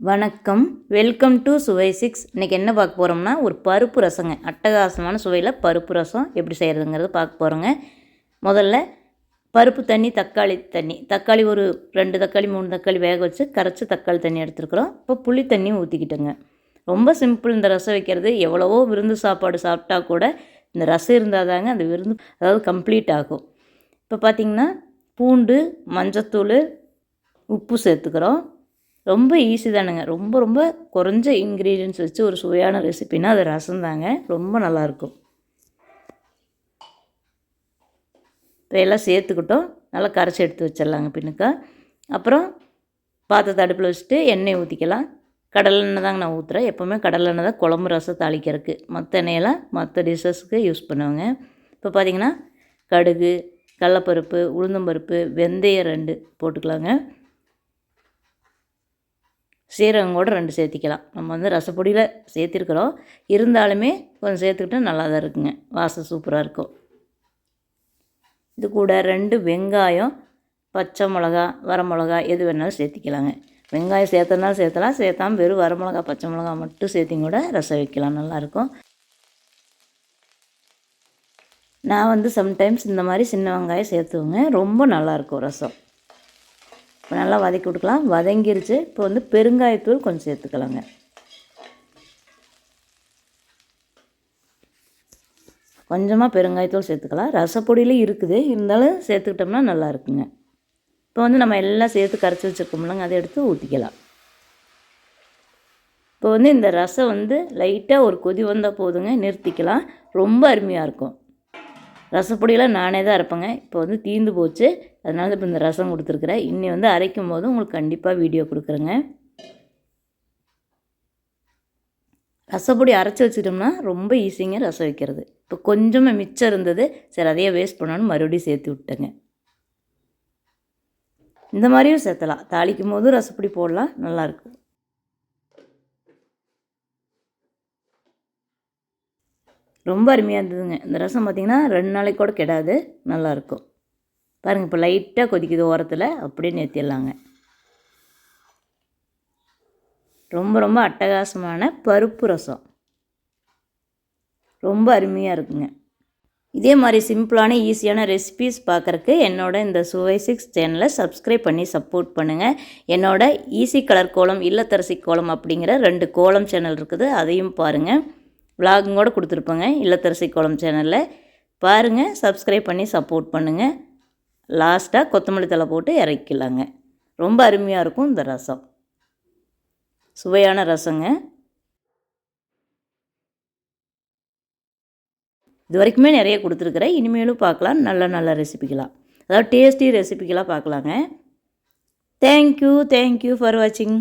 வணக்கம். Welcome to சுவை six இன்றைக்கி என்ன பார்க்க போகிறோம்னா ஒரு பருப்பு ரசங்க. அட்டகாசமான சுவையில் பருப்பு ரசம் எப்படி செய்கிறதுங்கிறத பார்க்க போகிறோங்க முதல்ல பருப்பு தண்ணி தக்காளி தண்ணி. தக்காளி ஒரு ரெண்டு தக்காளி மூணு தக்காளி வேக வச்சு கரைச்சி தக்காளி தண்ணி எடுத்துருக்குறோம். இப்போ புளி தண்ணி ஊற்றிக்கிட்டோங்க ரொம்ப சிம்பிள் இந்த ரசம் வைக்கிறது. எவ்வளவோ விருந்து சாப்பாடு சாப்பிட்டா கூட இந்த ரசம் இருந்தால் தாங்க அந்த விருந்து அதாவது கம்ப்ளீட் ஆகும். இப்போ பார்த்திங்கன்னா பூண்டு மஞ்சத்தூள் உப்பு சேர்த்துக்கிறோம். ரொம்ப ஈஸி தானுங்க. ரொம்ப ரொம்ப குறைஞ்ச இன்க்ரீடியன்ஸ் வச்சு ஒரு சுவையான ரெசிபினா அது ரசம் தாங்க. ரொம்ப நல்லாயிருக்கும் இப்போ எல்லாம் சேர்த்துக்கிட்டோம். நல்லா கரைச்சி எடுத்து வச்சிடலாங்க பின்னுக்கா. அப்புறம் பாத்திரத்தை அடுப்பில் வச்சுட்டு எண்ணெய் ஊற்றிக்கலாம் கடலெண்ணெய் தாங்க நான் ஊற்றுறேன் எப்போவுமே கடலெண்ணெய் தான் குழம்பு ரசம் தாளிக்கிறதுக்கு. மற்ற எண்ணெயெல்லாம் மற்ற டிஷ்ஷஸ்க்கு யூஸ் பண்ணுவாங்க. இப்போ பார்த்தீங்கன்னா கடுகு கடலப்பருப்பு உளுந்தம்பருப்பு வெந்தயம் ரெண்டு போட்டுக்கலாங்க. சீரகம் கூட ரெண்டு சேர்த்திக்கலாம். நம்ம வந்து ரசப்பொடியில் சேர்த்திருக்கிறோம். இருந்தாலுமே கொஞ்சம் சேர்த்துக்கிட்டால் நல்லா தான் இருக்குங்க. வாசம் சூப்பராக இருக்கும். இது கூட ரெண்டு வெங்காயம் பச்சை மிளகா வரமிளகா எது வேணாலும் சேர்த்திக்கலாங்க. வெங்காயம் சேர்த்தனாலும் சேர்த்தலாம். சேர்த்தாமல் வெறும் வரமிளகா பச்சை மிளகா மட்டும் சேர்த்திங்க கூட ரசம் வைக்கலாம். நல்லாயிருக்கும். நான் வந்து சம்டைம்ஸ் இந்த மாதிரி சின்ன வெங்காயம் சேர்த்துவேங்க. ரொம்ப நல்லாயிருக்கும் ரசம். இப்போ நல்லா வதக்கி விட்டுக்கலாம். வதங்கிருச்சு. இப்போ வந்து பெருங்காயத்தூள் கொஞ்சம் சேர்த்துக்கலாங்க. கொஞ்சமாக பெருங்காயத்தூள் சேர்த்துக்கலாம். ரசப்பொடியிலும் இருக்குது. இருந்தாலும் சேர்த்துக்கிட்டோம்னா நல்லா இருக்குங்க. இப்போ வந்து நம்ம எல்லாம் சேர்த்து கரைச்சி வச்சுருக்கோம்லங்க அதை எடுத்து ஊற்றிக்கலாம் இப்போ வந்து இந்த ரசம் வந்து லைட்டாக ஒரு கொதி வந்தால் போதுங்க நிறுத்திக்கலாம். ரொம்ப அருமையாக இருக்கும். ரசப்பொடியெல்லாம் நானே தான் அரைப்பேங்க. இப்போ வந்து தீந்து போச்சு. அதனால இப்போ இந்த ரசம் கொடுத்துருக்குறேன். இன்னி வந்து அரைக்கும் போது உங்களுக்கு கண்டிப்பாக வீடியோ கொடுக்குறேங்க. ரசப்பொடி அரைச்சி வச்சிட்டோம்னா ரொம்ப ஈஸிங்க ரசம் வைக்கிறது. இப்போ கொஞ்சமாக மிச்சம் இருந்தது. சரி அதையே வேஸ்ட் பண்ணணும்னு மறுபடியும் சேர்த்து விட்டேங்க இந்த மாதிரியும் சேர்த்தலாம். தாளிக்கும் போதும் ரசப்பொடி போடலாம். நல்லாயிருக்கும் ரொம்ப அருமையாக இருந்ததுங்க. இந்த ரசம் பார்த்திங்கன்னா ரெண்டு நாளைக்கு கூட கெடாது நல்லாயிருக்கும் பாருங்கள் இப்போ லைட்டாக கொதிக்குது ஓரத்தில் அப்படியே நிறுத்திடலாங்க. ரொம்ப ரொம்ப அட்டகாசமான பருப்பு ரசம். ரொம்ப அருமையாக இருக்குங்க. இதே மாதிரி சிம்பிளான ஈஸியான ரெசிபீஸ் பார்க்குறக்கு என்னோட இந்த சுவை சிக்ஸ் சேனலை சப்ஸ்கிரைப் பண்ணி சப்போர்ட் பண்ணுங்கள் என்னோட ஈஸி கலர் கோலம் இல்லத்தரசி கோலம் அப்படிங்கிற ரெண்டு கோலம் சேனல் இருக்குது அதையும் பாருங்கள் விலாகும் கூட கொடுத்துருப்பேங்க இல்லத்தரசி கோலம் சேனலில் பாருங்கள் சப்ஸ்கிரைப் பண்ணி சப்போர்ட் பண்ணுங்கள் லாஸ்ட்டாக கொத்தமல்லி தலை போட்டு இறக்கிக்கலாங்க ரொம்ப அருமையாக இருக்கும் இந்த ரசம். சுவையான ரசங்க. இது வரைக்குமே நிறைய கொடுத்துருக்குறேன். இனிமேலும் பார்க்கலாம். நல்ல நல்ல ரெசிபிக்கெலாம் அதாவது டேஸ்டி ரெசிபிக்கெலாம் பார்க்கலாங்க. தேங்க்யூ தேங்க்யூ ஃபார் வாட்சிங்